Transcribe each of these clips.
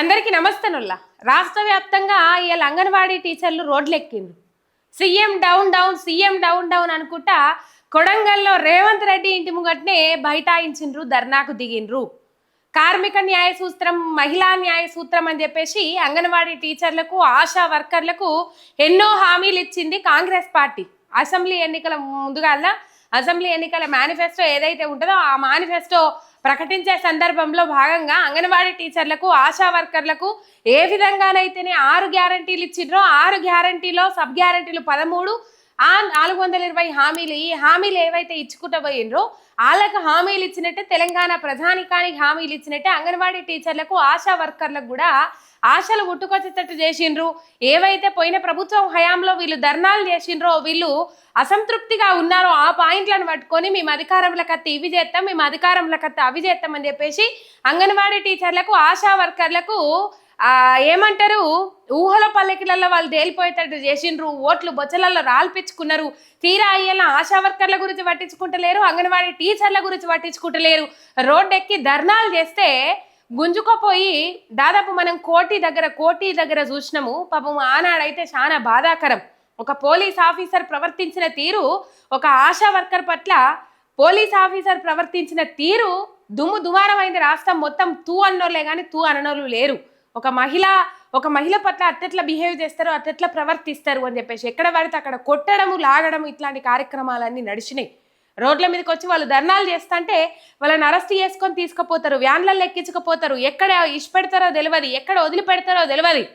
అందరికీ నమస్తేనుల్లా రాష్ట్ర వ్యాప్తంగా ఇవాళ అంగన్వాడీ టీచర్లు రోడ్లెక్కిండ్రు CM down down CM down down అనుకుంటా కొడంగల్లో రేవంత్ రెడ్డి ఇంటి ముంగట్నే బైఠాయించిండ్రు ధర్నాకు దిగిండ్రు. కార్మిక న్యాయ సూత్రం మహిళా న్యాయ సూత్రం అని చెప్పేసి అంగన్వాడీ టీచర్లకు ఆశా వర్కర్లకు ఎన్నో హామీలు ఇచ్చింది కాంగ్రెస్ పార్టీ. అసెంబ్లీ ఎన్నికల ముందుగా అసెంబ్లీ ఎన్నికల మేనిఫెస్టో ఏదైతే ఉంటుందో ఆ మేనిఫెస్టో ప్రకటించే సందర్భంలో భాగంగా అంగన్వాడీ టీచర్లకు ఆశా వర్కర్లకు ఏ విధంగానైతేనే ఆరు గ్యారంటీలు ఇచ్చిండ్రో ఆరు గ్యారంటీలో సబ్ గ్యారంటీలు పదమూడు ఆ నాలుగు వందల ఇరవై హామీలు ఈ హామీలు ఏవైతే ఇచ్చుకుంటూ పోయిండ్రో వాళ్ళకు హామీలు ఇచ్చినట్టే తెలంగాణ ప్రధానికానికి హామీలు ఇచ్చినట్టే అంగన్వాడీ టీచర్లకు ఆశా వర్కర్లకు కూడా ఆశలు గుట్టుకొచ్చేటట్టు చేసిండ్రు. ఏవైతే పోయిన ప్రభుత్వం హయాంలో వీళ్ళు ధర్నాలు చేసిండ్రో వీళ్ళు అసంతృప్తిగా ఉన్నారో ఆ పాయింట్లను పట్టుకొని మేము అధికారంలోకి అత్తే ఇవి చేస్తాం మేము అధికారంలోకి అత్తే అవి చేస్తామని చెప్పేసి అంగన్వాడీ టీచర్లకు ఆశా వర్కర్లకు ఏమంటారు ఊహల పల్లకిలలో వాళ్ళు తేలిపోయేటట్టు చేసిండ్రు. ఓట్లు బొచ్చలలో రాల్పించుకున్నారు. తీరా అయ్యేలా ఆశా వర్కర్ల గురించి పట్టించుకుంటలేరు అంగన్వాడీ టీచర్ల గురించి పట్టించుకుంటలేరు. రోడ్డెక్కి ధర్నాలు చేస్తే గుంజుకోపోయి దాదాపు మనం కోటి దగ్గర కోటి దగ్గర చూసినాము. పాపం ఆనాడైతే చాలా బాధాకరం. ఒక పోలీస్ ఆఫీసర్ ప్రవర్తించిన తీరు ఒక ఆశా వర్కర్ పట్ల పోలీస్ ఆఫీసర్ ప్రవర్తించిన తీరు దుమ్ము దుమారమైంది. రాష్ట్రం మొత్తం తూ అన్నోళ్ళే కానీ తూ అననోళ్ళు లేరు. ఒక మహిళ ఒక మహిళ పట్ల అట్టెట్లా బిహేవ్ చేస్తారు అట్టెట్లా ప్రవర్తిస్తారు అని చెప్పేసి ఎక్కడ పడితే అక్కడ కొట్టడము లాగడము ఇట్లాంటి కార్యక్రమాలన్నీ నడిచినాయి. రోడ్ల మీదకి వచ్చి వాళ్ళు ధర్నాలు చేస్తుంటే వాళ్ళని అరెస్ట్ చేసుకొని తీసుకుపోతారు వ్యాన్లలో ఎక్కించుకుపోతారు. ఎక్కడ ఇష్టపెడతారో తెలియదు ఎక్కడ వదిలిపెడతారో తెలియదు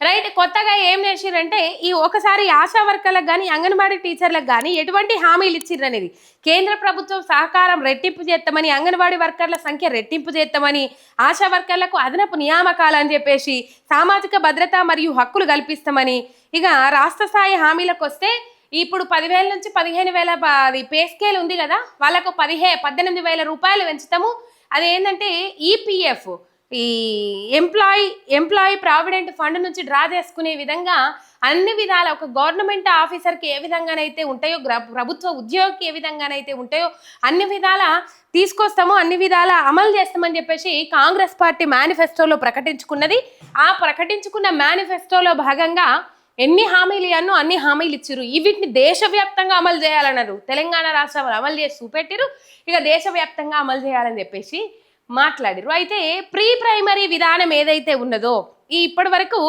రైట్ కొత్తగా ఏం చేసిరంటే ఈ ఒకసారి ఆశా వర్కర్లకు కానీ అంగన్వాడీ టీచర్లకు కానీ ఎటువంటి హామీలు ఇచ్చిర్రు అనేది కేంద్ర ప్రభుత్వం సహకారం రెట్టింపు చేస్తామని అంగన్వాడీ వర్కర్ల సంఖ్య రెట్టింపు చేస్తామని ఆశా వర్కర్లకు అదనపు నియామకాలు అని చెప్పేసి సామాజిక భద్రత మరియు హక్కులు కల్పిస్తామని ఇక రాష్ట్ర స్థాయి హామీలకు వస్తే ఇప్పుడు పదివేల నుంచి పదిహేను వేల అది పే స్కేల్ ఉంది కదా వాళ్ళకు పదిహే పద్దెనిమిది వేల రూపాయలు పెంచుతాము అది ఏంటంటే ఈపీఎఫ్ ఈ ఎంప్లాయీ ఎంప్లాయీ ప్రావిడెంట్ ఫండ్ నుంచి డ్రా చేసుకునే విధంగా అన్ని విధాల ఒక గవర్నమెంట్ ఆఫీసర్కి ఏ విధంగానైతే ఉంటాయో ప్రభుత్వ ఉద్యోగికి ఏ విధంగానైతే ఉంటాయో అన్ని విధాల తీసుకొస్తాము అన్ని విధాల అమలు చేస్తామని చెప్పేసి కాంగ్రెస్ పార్టీ మేనిఫెస్టోలో ప్రకటించుకున్నది. ఆ ప్రకటించుకున్న మేనిఫెస్టోలో భాగంగా ఎన్ని హామీలు ఇవ్వనో అన్ని హామీలు ఇచ్చారు వీటిని దేశవ్యాప్తంగా అమలు చేయాలన్నారు. తెలంగాణ రాష్ట్రంలో అమలు చేసి చూపెట్టిరు ఇక దేశవ్యాప్తంగా అమలు చేయాలని చెప్పేసి మాట్లాడిరు అయితే ప్రీ ప్రైమరీ విధానం ఏదైతే ఉన్నదో ఈ ఇప్పటి వరకు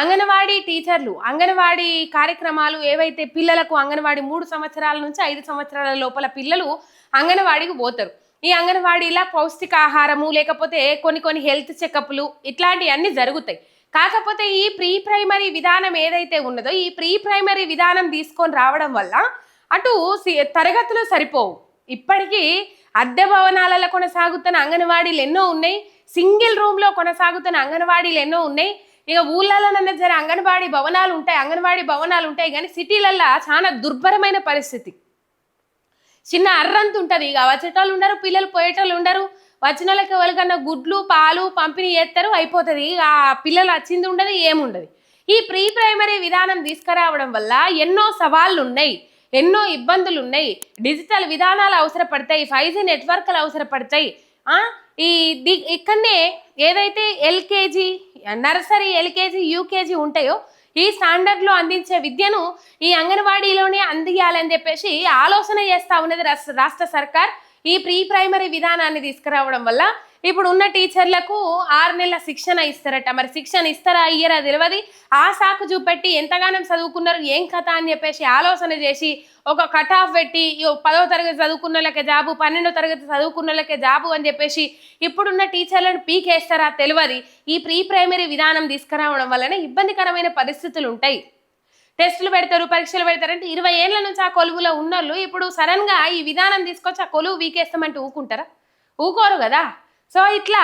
అంగన్వాడీ టీచర్లు అంగన్వాడీ కార్యక్రమాలు ఏవైతే పిల్లలకు అంగన్వాడీ మూడు సంవత్సరాల నుంచి ఐదు సంవత్సరాల లోపల పిల్లలు అంగన్వాడీకి పోతారు. ఈ అంగన్వాడీలా పౌష్టికాహారము లేకపోతే కొన్ని కొన్ని హెల్త్ చెకప్లు ఇట్లాంటివన్నీ జరుగుతాయి. కాకపోతే ఈ ప్రీ ప్రైమరీ విధానం ఏదైతే ఉన్నదో ఈ ప్రీ ప్రైమరీ విధానం తీసుకొని రావడం వల్ల అటు సి- తరగతులు సరిపోవు. ఇప్పటికీ అద్దె భవనాలలో కొనసాగుతున్న అంగన్వాడీలు ఎన్నో ఉన్నాయి. సింగిల్ రూమ్లో కొనసాగుతున్న అంగన్వాడీలు ఎన్నో ఉన్నాయి. ఇక ఊళ్ళలోనన్నా సరే అంగన్వాడీ భవనాలు ఉంటాయి అంగన్వాడీ భవనాలు ఉంటాయి కానీ సిటీలల్లో చాలా దుర్భరమైన పరిస్థితి. చిన్న అర్రంత ఉంటుంది. ఇక వచ్చేటోళ్ళు ఉండరు పిల్లలు పోయేటోళ్ళు ఉండరు. వచ్చిన వాళ్ళకి ఎవరికన్నా గుడ్లు పాలు పంపిణీ చేస్తారు అయిపోతుంది. ఆ పిల్లలు వచ్చింది ఉండదు ఏముండదు. ఈ ప్రీ ప్రైమరీ విధానం తీసుకురావడం వల్ల ఎన్నో సవాళ్ళు ఉన్నాయి ఎన్నో ఇబ్బందులు ఉన్నాయి డిజిటల్ విధానాలు అవసరపడతాయి ఫైవ్ జీ నెట్వర్క్లు అవసరపడతాయి. ఈ ది ఇక్కడనే ఏదైతే ఎల్కేజీ నర్సరీ ఎల్కేజీ యూకేజీ ఉంటాయో ఈ స్టాండర్డ్లో అందించే విద్యను ఈ అంగన్వాడీలోనే అందియాలని చెప్పేసి ఆలోచన చేస్తా ఉన్నది రాష్ట్ర రాష్ట్ర సర్కార్. ఈ ప్రీ ప్రైమరీ విధానాన్ని తీసుకురావడం వల్ల ఇప్పుడు ఉన్న టీచర్లకు ఆరు నెలల శిక్షణ ఇస్తారట. మరి శిక్షణ ఇస్తారా? ఇయ్యరా తెలియదు ఆ సాకు చూపెట్టి ఎంతగానో చదువుకున్నారు? ఏం కథ అని చెప్పేసి ఆలోచన చేసి ఒక కట్ ఆఫ్ పెట్టి పదో తరగతి చదువుకున్న వాళ్ళకే జాబు పన్నెండో తరగతి చదువుకున్న వాళ్ళకే జాబు అని చెప్పేసి ఇప్పుడున్న టీచర్లను పీకేస్తారా? తెలియదు ఈ ప్రీ ప్రైమరీ విధానం తీసుకురావడం వల్లనే ఇబ్బందికరమైన పరిస్థితులు ఉంటాయి. టెస్టులు పెడతారు పరీక్షలు పెడతారంటే ఇరవై ఏళ్ళ నుంచి ఆ కొలువులో ఉన్నోళ్ళు ఇప్పుడు సడన్గా ఈ విధానం తీసుకొచ్చి ఆ కొలువు వీకేస్తామంటే ఊకుంటారా? ఊకోరు కదా. సో ఇట్లా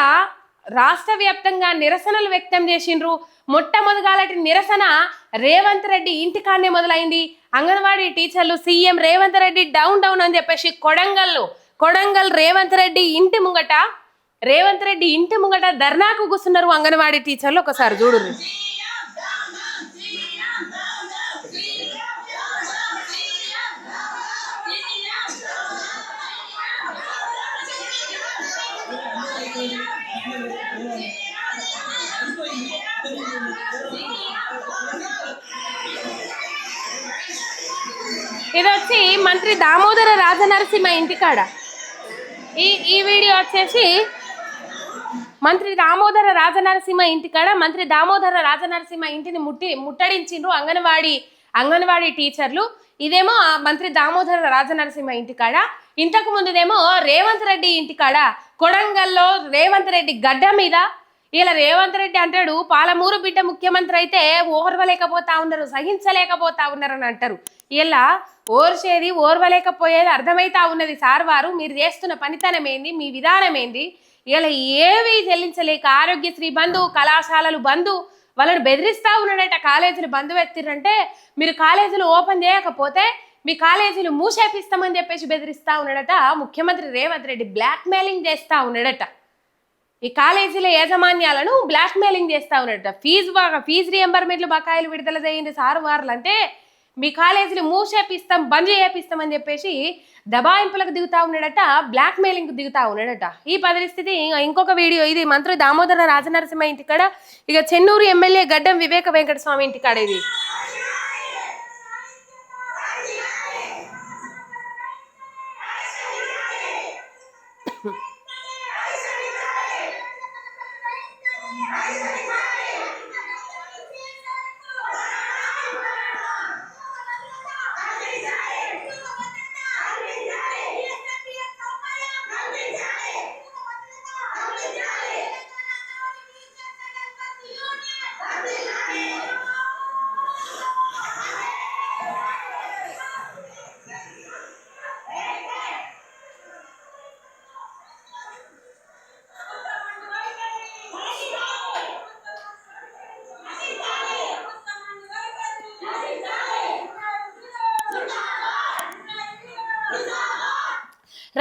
రాష్ట్ర వ్యాప్తంగా నిరసనలు వ్యక్తం చేసిండ్రు. మొట్టమొదగాలటి నిరసన రేవంత్ రెడ్డి ఇంటికాన్నే మొదలైంది. అంగన్వాడీ టీచర్లు CM Revanth Reddy down down అని చెప్పేసి కొడంగల్లో కొడంగల్ రేవంత్ రెడ్డి ఇంటి ముంగట రేవంత్ రెడ్డి ఇంటి ముంగట ధర్నాకు కూర్చున్నారు అంగన్వాడీ టీచర్లు. ఒకసారి చూడు ఇది వచ్చి మంత్రి దామోదర రాజనరసింహ ఇంటికాడ. ఈ ఈ వీడియో వచ్చేసి మంత్రి దామోదర రాజనరసింహ ఇంటికాడ మంత్రి దామోదర రాజనరసింహ ఇంటిని ముట్టి ముట్టడించిండ్రు అంగన్వాడీ అంగన్వాడీ టీచర్లు. ఇదేమో మంత్రి దామోదర రాజనరసింహ ఇంటికాడ. ఇంతకు ముందుదేమో రేవంత్ రెడ్డి ఇంటికాడ కొడంగల్లో రేవంత్ రెడ్డి గడ్డ మీద ఇలా రేవంత్ రెడ్డి అంటాడు పాలమూరు బిడ్డ ముఖ్యమంత్రి అయితే ఓర్వలేకపోతా ఉన్నారు సహించలేకపోతా ఉన్నారు అని అంటారు. ఇలా ఓర్చేది ఓర్వలేకపోయేది అర్థమైతా ఉన్నది సార్ వారు మీరు చేస్తున్న పనితనం ఏంది మీ విధానం ఏంది ఇలా ఏవి చెల్లించలేక ఆరోగ్యశ్రీ బంధు కళాశాలలు బంధు వాళ్ళని బెదిరిస్తా ఉన్నాడట కాలేజీలు బంధు ఎత్తిరంటే మీరు కాలేజీలు ఓపెన్ చేయకపోతే మీ కాలేజీలు మూసేపిస్తామని చెప్పేసి బెదిరిస్తా ఉన్నాడట. ముఖ్యమంత్రి రేవంత్ రెడ్డి బ్లాక్మెయిలింగ్ చేస్తా ఉన్నాడట. ఈ కాలేజీల యాజమాన్యాలను బ్లాక్మెయిలింగ్ చేస్తా ఉన్నాడట. ఫీజు బాగా ఫీజు రియంబర్మెంట్లు బకాయిలు విడుదల చేయండి సారు వార్లు అంటే మీ కాలేజీలు మూసేపిస్తాం బంద్ చేపిస్తామని చెప్పేసి దబాయింపులకు దిగుతా ఉన్నాడట బ్లాక్మెయిలింగ్ దిగుతా ఉన్నాడట. ఈ పరిస్థితి ఇంకొక వీడియో ఇది. మంత్రి దామోదర రాజనరసింహ ఇంటికాడ ఇక చెన్నూరు ఎమ్మెల్యే గడ్డం వివేక వెంకట స్వామి ఇంటికాడ ఇది.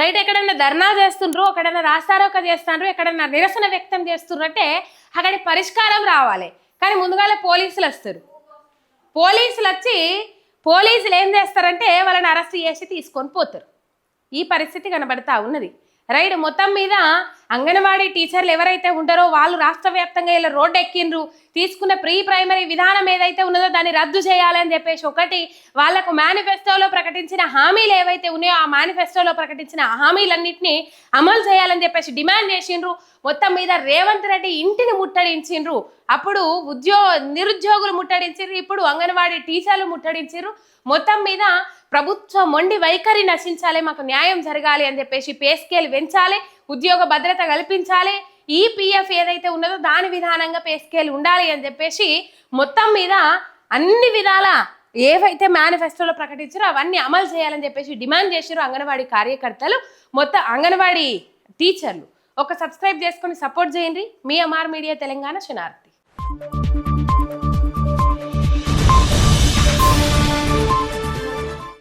రైట్ ఎక్కడైనా ధర్నా చేస్తుండ్రు ఎక్కడైనా రాస్తారోక చేస్తాండ్రు ఎక్కడైనా నిరసన వ్యక్తం చేస్తుండ్రు అంటే అక్కడ పరిష్కారం రావాలి. కానీ ముందుగానే పోలీసులు వస్తారు. పోలీసులు వచ్చి పోలీసులు ఏం చేస్తారంటే వాళ్ళని అరెస్ట్ చేసి తీసుకొని పోతారు. ఈ పరిస్థితి కనబడతా ఉన్నది. రైట్ మొత్తం మీద అంగన్వాడీ టీచర్లు ఎవరైతే ఉంటారో వాళ్ళు రాష్ట్ర వ్యాప్తంగా ఇలా రోడ్డు ఎక్కిండ్రు తీసుకున్న ప్రీ ప్రైమరీ విధానం ఏదైతే ఉన్నదో దాన్ని రద్దు చేయాలని చెప్పేసి ఒకటి వాళ్ళకు మేనిఫెస్టోలో ప్రకటించిన హామీలు ఏవైతే ఉన్నాయో ఆ మేనిఫెస్టోలో ప్రకటించిన హామీలన్నింటినీ అమలు చేయాలని చెప్పేసి డిమాండ్ చేసిండ్రు. మొత్తం మీద రేవంత్ రెడ్డి ఇంటిని ముట్టడించిండ్రు. అప్పుడు ఉద్యో నిరుద్యోగులు ముట్టడించిండ్రు ఇప్పుడు అంగన్వాడీ టీచర్లు ముట్టడించిండ్రు. మొత్తం మీద ప్రభుత్వ మొండి వైఖరి నశించాలి మాకు న్యాయం జరగాలి అని చెప్పేసి పే స్కేల్ పెంచాలి ఉద్యోగ భద్రత కల్పించాలి ఈ పిఎఫ్ ఏదైతే ఉన్నదో దాని విధానంగా పే స్కేల్ ఉండాలి అని చెప్పేసి మొత్తం మీద అన్ని విధాల ఏవైతే మేనిఫెస్టోలో ప్రకటించారో అవన్నీ అమలు చేయాలని చెప్పేసి డిమాండ్ చేశారు అంగన్వాడీ కార్యకర్తలు మొత్తం అంగన్వాడీ టీచర్లు. ఒక సబ్స్క్రైబ్ చేసుకొని సపోర్ట్ చేయండి. మీ అమార్ మీడియా తెలంగాణ శనార్థి